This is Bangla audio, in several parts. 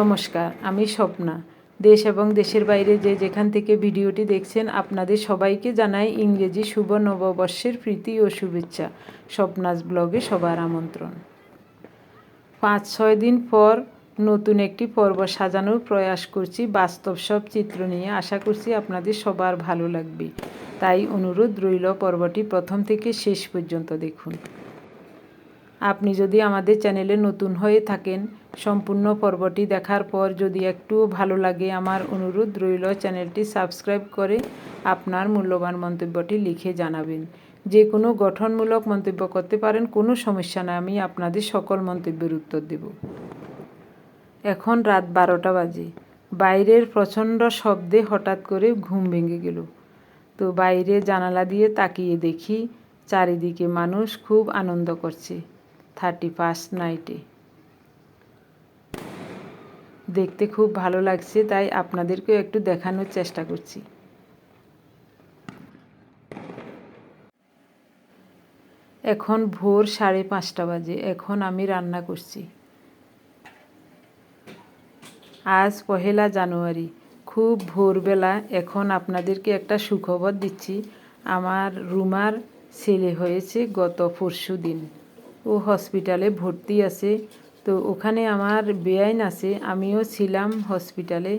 নমস্কার, আমি স্বপ্না। দেশ এবং দেশের বাইরে যে যেখান থেকে ভিডিওটি দেখছেন, আপনাদের সবাইকে জানাই ইংরেজি শুভ নববর্ষের প্রীতি ও শুভেচ্ছা। স্বপ্নাস ব্লগে সবার আমন্ত্রণ। পাঁচ ছয় দিন পর নতুন একটি পর্ব সাজানোর প্রয়াস করছি, বাস্তব সব চিত্র নিয়ে। আশা করছি আপনাদের সবার ভালো লাগবে। তাই অনুরোধ রইল পর্বটি প্রথম থেকে শেষ পর্যন্ত দেখুন। আপনি যদি আমাদের চ্যানেলে নতুন হয়ে থাকেন, সম্পূর্ণ পর্বটি দেখার পর যদি একটু ভালো লাগে আমার অনুরোধ রইল চ্যানেলটি সাবস্ক্রাইব করে আপনার মূল্যবান মন্তব্যটি লিখে জানাবেন। যে কোনো গঠনমূলক মন্তব্য করতে পারেন, কোনো সমস্যা না আমি আপনাদের সকল মন্তব্যের উত্তর দেব। এখন রাত বারোটা বাজে। বাইরের প্রচণ্ড শব্দে হঠাৎ করে ঘুম ভেঙে গেল। তো বাইরে জানালা দিয়ে তাকিয়ে দেখি, চারিদিকে মানুষ খুব আনন্দ করছে। থার্টি ফার্স্ট নাইটে দেখতে খুব ভালো লাগছে, তাই আপনাদেরকেও একটু দেখানোর চেষ্টা করছি। এখন ভোর সাড়ে পাঁচটা বাজে, এখন আমি রান্না করছি। আজ পহেলা জানুয়ারি, খুব ভোরবেলা, এখন আপনাদেরকে একটা সুখবর দিচ্ছি। আমার রুমার ছেলে হয়েছে গত পরশু দিন ও হসপিটালে ভর্তি আছে। তো ওখানে আমার বেআইন আছে, আমিও ছিলাম হসপিটালে।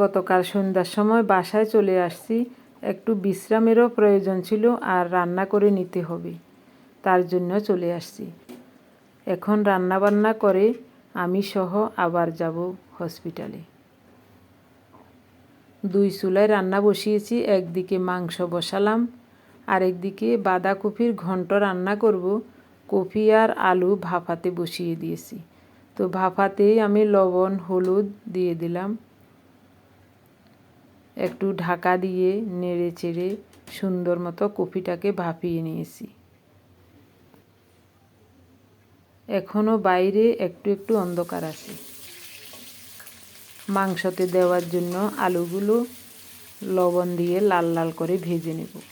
গতকাল সন্ধ্যার সময় বাসায় চলে আসছি। একটু বিশ্রামেরও প্রয়োজন ছিল আর রান্না করে নিতে হবে, তার জন্য চলে আসছি। এখন রান্না বান্না করে আমি সহ আবার যাব হসপিটালে। দুই চুলায় রান্না বসিয়েছি, একদিকে মাংস বসালাম, আরেকদিকে বাঁধাকপির ঘন্ট রান্না করব। কপি আর আলু ভাপাতে বসিয়ে দিয়েছি। তো ভাপাতেই আমি লবণ, হলুদ দিয়ে দিলাম। একটু ঢাকা দিয়ে নেড়ে চেড়ে সুন্দর মতো কপিটাকে ভাপিয়ে নিয়েছি। এখনও বাইরে একটু একটু অন্ধকার আছে। মাংসতে দেওয়ার জন্য আলুগুলো লবণ দিয়ে লাল লাল করে ভেজে নেব।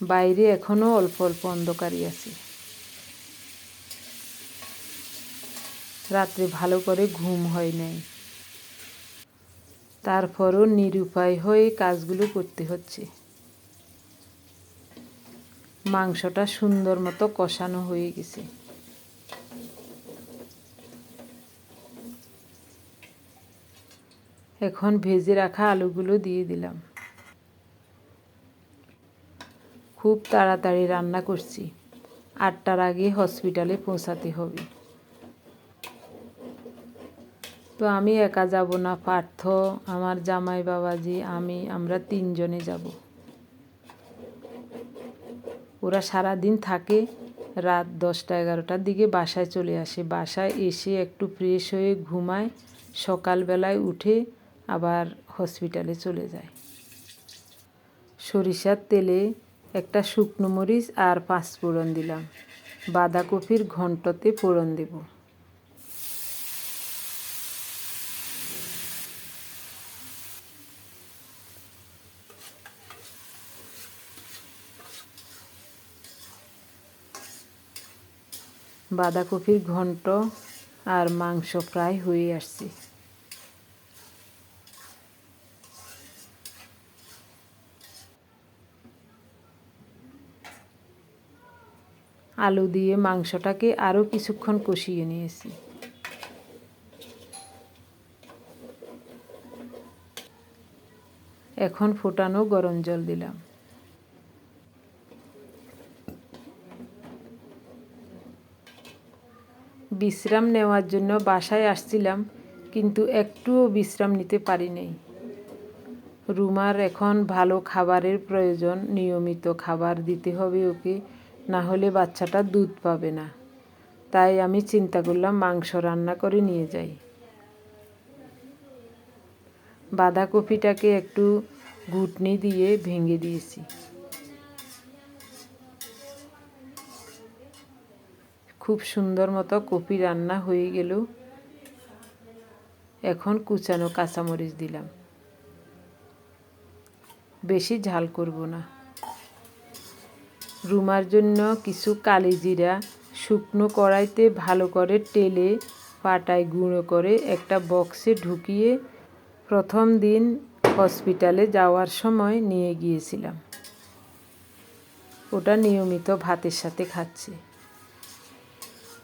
বাইরে এখনও অল্প অল্প অন্ধকারই আছে। রাত্রে ভালো করে ঘুম হয় নাই। তারপরও নিরুপায় হয়ে কাজগুলো করতে হচ্ছে। মাংসটা সুন্দর মতো কষানো হয়ে গেছে। এখন ভেজে রাখা আলুগুলো দিয়ে দিলাম। খুব তাড়াতাড়ি রান্না করছি। আটটার আগে হসপিটালে পৌঁছাতে হবে। তো আমি একা যাব না, পার্থ, আমার জামাই বাবাজি, আমি, আমরা তিনজনে যাব। ওরা সারা দিন থাকে, রাত দশটা এগারোটার দিকে বাসায় চলে আসে। বাসায় এসে একটু ফ্রেশ হয়ে ঘুমায়, সকালবেলায় উঠে আবার হসপিটালে চলে যায়। সরিষার তেলে একটা শুকনো মরিচ আর পাঁচ ফোড়ন দিলাম। বাঁধাকপির ঘন্টতে ফোড়ন দেব। বাঁধাকপির ঘন্ট আর মাংস প্রায় হয়ে আসছে। আলু দিয়ে মাংসটাকে আরও কিছুক্ষণ কষিয়ে নিয়েছি। এখন ফোটানো গরম জল দিলাম। বিশ্রাম নেওয়ার জন্য বাসায় আসছিলাম, কিন্তু একটুও বিশ্রাম নিতে পারি নাই। রুমার এখন ভালো খাবারের প্রয়োজন, নিয়মিত খাবার দিতে হবে ওকে। না হলে বাচ্চাটা দুধ পাবে না। তাই আমি চিন্তা করলাম মাংস রান্না করে নিয়ে যাই। বাঁধাকপিটাকে একটু ঘুটনি দিয়ে ভেঙে দিয়েছি। খুব সুন্দর মতো কপি রান্না হয়ে গেল। এখন কুচানো কাঁচামরিচ দিলাম। বেশি ঝাল করব না। রুমার জন্য কিছু কালি জিরা শুকনো কড়াইতে ভালো করে টেলে পাটায় গুঁড়ো করে একটা বক্সে ঢুকিয়ে প্রথম দিন হসপিটালে যাওয়ার সময় নিয়ে গিয়েছিলাম। ওটা নিয়মিত ভাতের সাথে খাচ্ছে।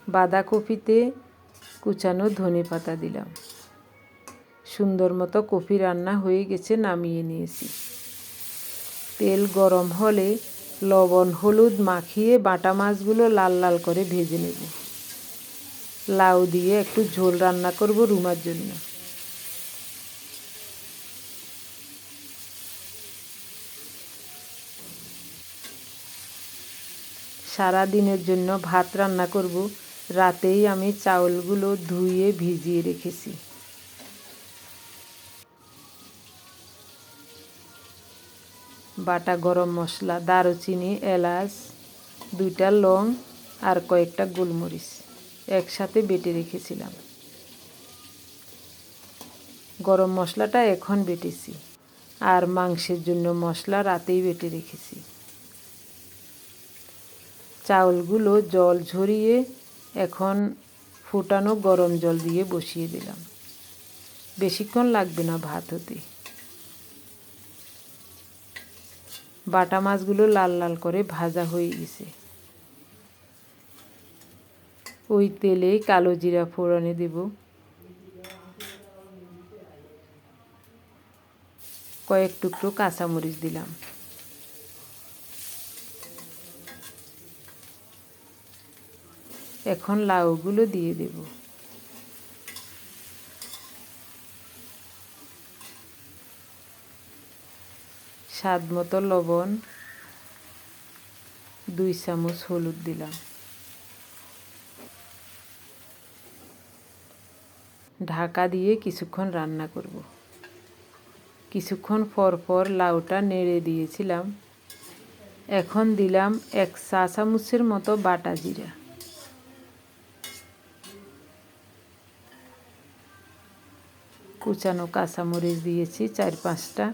বাঁধাকপিতে কুচানো ধনে পাতা দিলাম। সুন্দর মতো কফি রান্না হয়ে গেছে, নামিয়ে নিয়েছি। তেল গরম হলে লবণ, হলুদ মাখিয়ে বাটা মাছগুলো লাল লাল করে ভেজে নেব। লাউ দিয়ে একটু ঝোল রান্না করব রুমার জন্য। সারা দিনের জন্য ভাত রান্না করব। রাতেই আমি চাউলগুলো ধুয়ে ভিজিয়ে রেখেছি। বাটা গরম মশলা, দারুচিনি, এলাচ, দুইটা লং আর কয়েকটা গোলমরিচ একসাথে বেটে রেখেছিলাম। গরম মশলাটা এখন বেটেছি আর মাংসের জন্য মশলা রাতেই বেটে রেখেছি। চাউলগুলো জল ঝরিয়ে এখন ফুটানো গরম জল দিয়ে বসিয়ে দিলাম। বেশিক্ষণ লাগবে না ভাত হতে। বাটা মাছগুলো লাল লাল করে ভাজা হয়ে গেছে। ওই তেলে কালো জিরা ফোড়নে দেব। কয়েক টুকরো কাঁচামরিচ দিলাম। এখন লাউগুলো দিয়ে দেব। স্বাদ মতো লবণ, দুই চামচ হলুদ দিলাম। ঢাকা দিয়ে কিছুক্ষণ রান্না করব। কিছুক্ষণ পর পর লাউটা নেড়ে দিয়েছিলাম। এখন দিলাম এক চা চামচের মতো বাটা জিরা। কুচানো কাঁচামরিচ দিয়েছি চার পাঁচটা।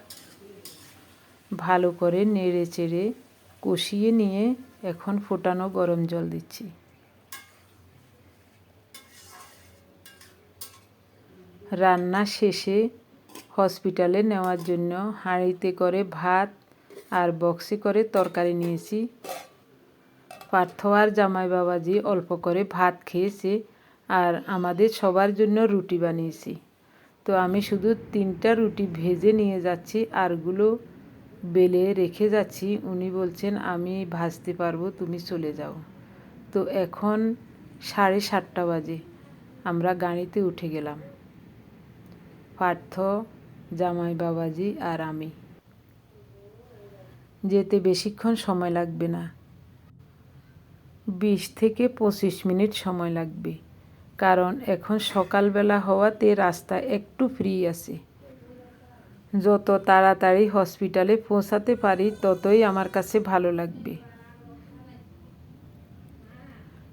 ভালো করে নেড়ে চেড়ে কষিয়ে নিয়ে এখন ফোটানো গরম জল দিচ্ছি। রান্না শেষে হসপিটালে নেওয়ার জন্য হাঁড়িতে করে ভাত আর বক্সে করে তরকারি নিয়েছি। পার্থ আর জামাই বাবাজি অল্প করে ভাত খেয়েছে আর আমাদের সবার জন্য রুটি বানিয়েছি। তো আমি শুধু তিনটা রুটি ভেজে নিয়ে যাচ্ছি আরগুলো বেলে রেখে যাচ্ছি, উনি বলছেন, আমি ভাজতে পারব, তুমি চলে যাও। তো এখন সাড়ে সাতটা বাজে, আমরা গাড়িতে উঠে গেলাম। পার্থ, জামাই বাবাজি আর আমি। যেতে বেশিক্ষণ সময় লাগবে না। বিশ থেকে পঁচিশ মিনিট সময় লাগবে, কারণ এখন সকালবেলা হওয়াতে রাস্তা একটু ফ্রি আছে। যত তাড়াতাড়ি হসপিটালে পৌঁছাতে পারি, ততই আমার কাছে ভালো লাগবে।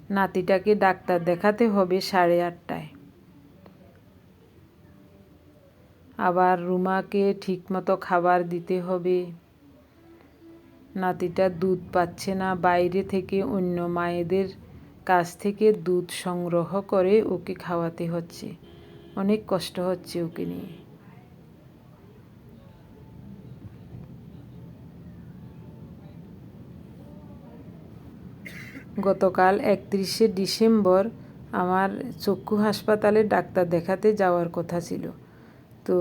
নাতিটাকে ডাক্তার দেখাতে হবে সাড়ে আটটায়। আবার রুমাকে ঠিকমতো খাবার দিতে হবে। নাতিটা দুধ পাচ্ছে না, বাইরে থেকে অন্য মায়েদের কাছ থেকে দুধ সংগ্রহ করে ওকে খাওয়াতে হচ্ছে। অনেক কষ্ট হচ্ছে ওকে নিয়ে। গতকাল একত্রিশে ডিসেম্বর আমার চক্ষু হাসপাতালে ডাক্তার দেখাতে যাওয়ার কথা ছিল। তো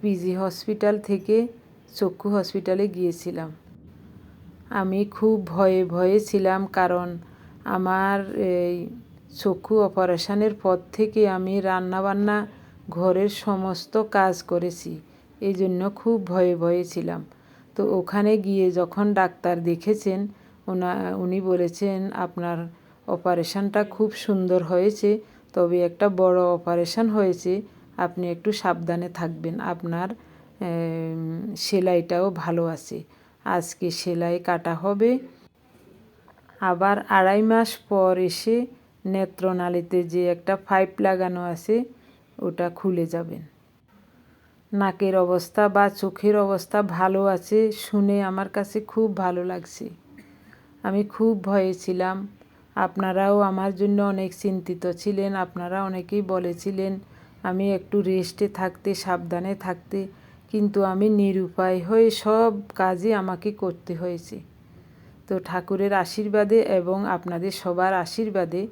পিজি হসপিটাল থেকে চক্ষু হসপিটালে গিয়েছিলাম। আমি খুব ভয়ে ভয়ে ছিলাম কারণ আমার এই চক্ষু অপারেশনের পর থেকে আমি রান্নাবান্না ঘরের সমস্ত কাজ করেছি এই জন্য খুব ভয়ে ভয়ে ছিলাম। তো ওখানে গিয়ে যখন ডাক্তার দেখেছেন ওনা, উনি বলেছেন, আপনার অপারেশানটা খুব সুন্দর হয়েছে, তবে একটা বড় অপারেশান হয়েছে, আপনি একটু সাবধানে থাকবেন। আপনার সেলাইটাও ভালো আছে। আজকে সেলাই কাটা হবে। আবার আড়াই মাস পর এসে নেত্রনালীতে যে একটা পাইপ লাগানো আছে, ওটা খুলে যাবেন। নাকের অবস্থা বা চোখের অবস্থা ভালো আছে, শুনে আমার কাছে খুব ভালো লাগছে। আমি খুব ভয়ে ছিলাম। আপনারাও আমার জন্য অনেক চিন্তিত ছিলেন, আপনারা অনেকেই বলেছিলেন, আমি একটু রেস্টে থাকতে, সাবধানে থাকতে। কিন্তু আমি নিরুপায় হয়ে সব কাজই আমাকে করতে হয়েছে। তো ঠাকুরের আশীর্বাদে এবং আপনাদের সবার আশীর্বাদে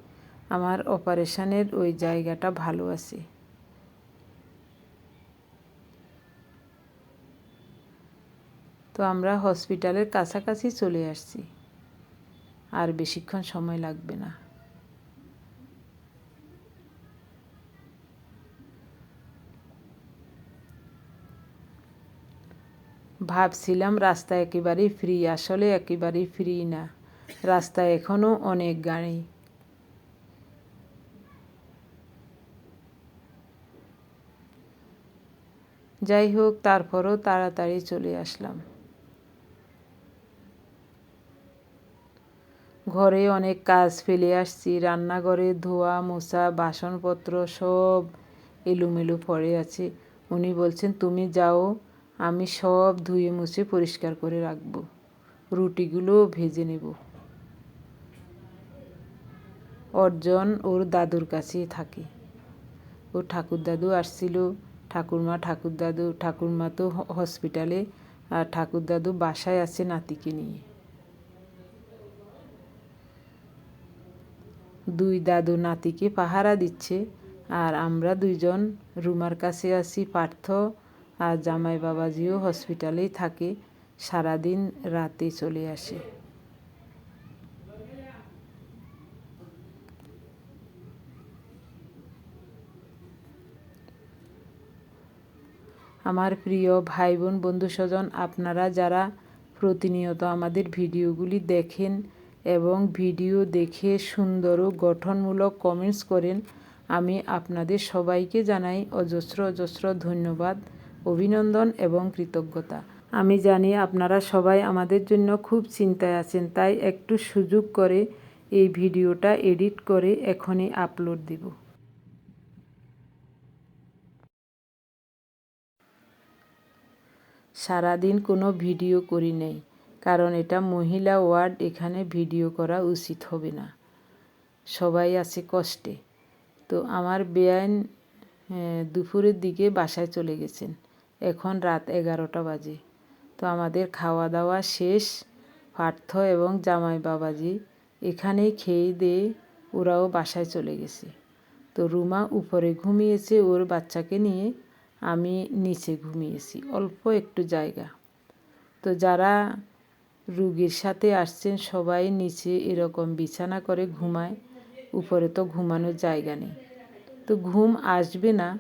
আমার অপারেশনের ওই জায়গাটা ভালো আছে। তো আমরা হসপিটালের কাছাকাছি চলে আসছি। আর বেশিক্ষণ সময় লাগবে না। ভাবছিলাম রাস্তা একেবারেই ফ্রি আসলে একেবারেই ফ্রি না। রাস্তায় এখনও অনেক গাড়ি। যাই হোক, তারপরও তাড়াতাড়ি চলে আসলাম। ঘরে অনেক কাজ ফেলে আসছি। রান্নাঘরে ধোয়া, মোছা, বাসনপত্র সব এলোমেলো পড়ে আছে। উনি বলছেন, তুমি যাও, আমি সব ধুয়ে মুছে পরিষ্কার করে রাখব। রুটিগুলো ভেজে নেব। অর্জন ওর দাদুর কাছেই থাকে। ও ঠাকুর দাদু আসছিল। ঠাকুরমা ঠাকুর দাদু ঠাকুরমা তো হসপিটালে আর ঠাকুর দাদু বাসায় আছে নাতিকে নিয়ে। দুই দাদু নাতিকে পাহারা দিচ্ছে। আর আমরা দুইজন রুমার কাছে আছি, পার্থ আর জামাই বাবাজিও হসপিটালেই থাকে, সারাদিন রাতে চলে আসে। আমার প্রিয় ভাই বোন বন্ধু স্বজন আপনারা যারা প্রতিনিয়ত আমাদের ভিডিওগুলি দেখেন এবং ভিডিও দেখে সুন্দর ও গঠনমূলক কমেন্টস করেন। আমি আপনাদের সবাইকে জানাই অজস্র অজস্র ধন্যবাদ, অভিনন্দন এবং কৃতজ্ঞতা। আমি জানি আপনারা সবাই আমাদের জন্য খুব চিন্তায় আছেন, তাই একটু সুযোগ করে এই ভিডিওটা এডিট করে এখনই আপলোড দিব। সারাদিন কোনো ভিডিও করি নেই। কারণ এটা মহিলা ওয়ার্ড, এখানে ভিডিও করা উচিত হবে না। সবাই আছে কষ্টে। তো আমার বেআইন দুপুরের দিকে বাসায় চলে গেছেন। এখন রাত এগারোটা বাজে। তো আমাদের খাওয়া দাওয়া শেষ। পার্থ এবং জামাই বাবাজি এখানেই খেয়ে দিয়ে ওরাও বাসায় চলে গেছে। তো রুমা উপরে ঘুমিয়েছে, ওর বাচ্চাকে নিয়ে আমি নিচে ঘুমিয়েছি। অল্প একটু জায়গা। তো যারা রুগীর সাথে আসছেন সবাই নিচে এরকম বিছানা করে ঘুমায়, উপরে তো ঘুমানোর জায়গা নেই। তো ঘুম আসবে না,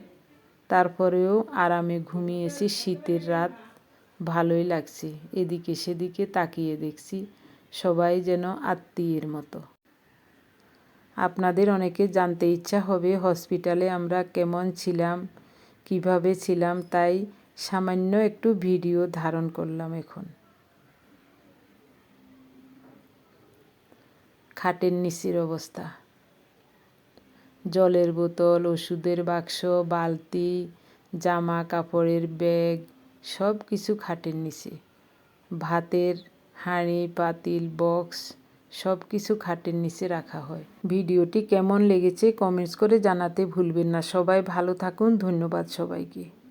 তারপরেও আরামে ঘুমিয়েছি, শীতের রাত ভালোই লাগছে। এদিকে সেদিকে তাকিয়ে দেখছি সবাই যেন আত্মীয়ের মতো। আপনাদের অনেকে জানতে ইচ্ছা হবে হসপিটালে আমরা কেমন ছিলাম, কীভাবে ছিলাম, তাই সামান্য একটু ভিডিও ধারণ করলাম এখন। খাটের নিচের অবস্থা। জলের বোতল, ওষুধের বাক্স, বালতি, জামা, কাপড়ের ব্যাগ সব কিছু খাটের নিচে। ভাতের হাঁড়ি, পাতিল, বক্স সব কিছু খাটের নিচে রাখা হয়। ভিডিওটি কেমন লেগেছে কমেন্টস করে জানাতে ভুলবেন না। সবাই ভালো থাকুন। ধন্যবাদ সবাইকে।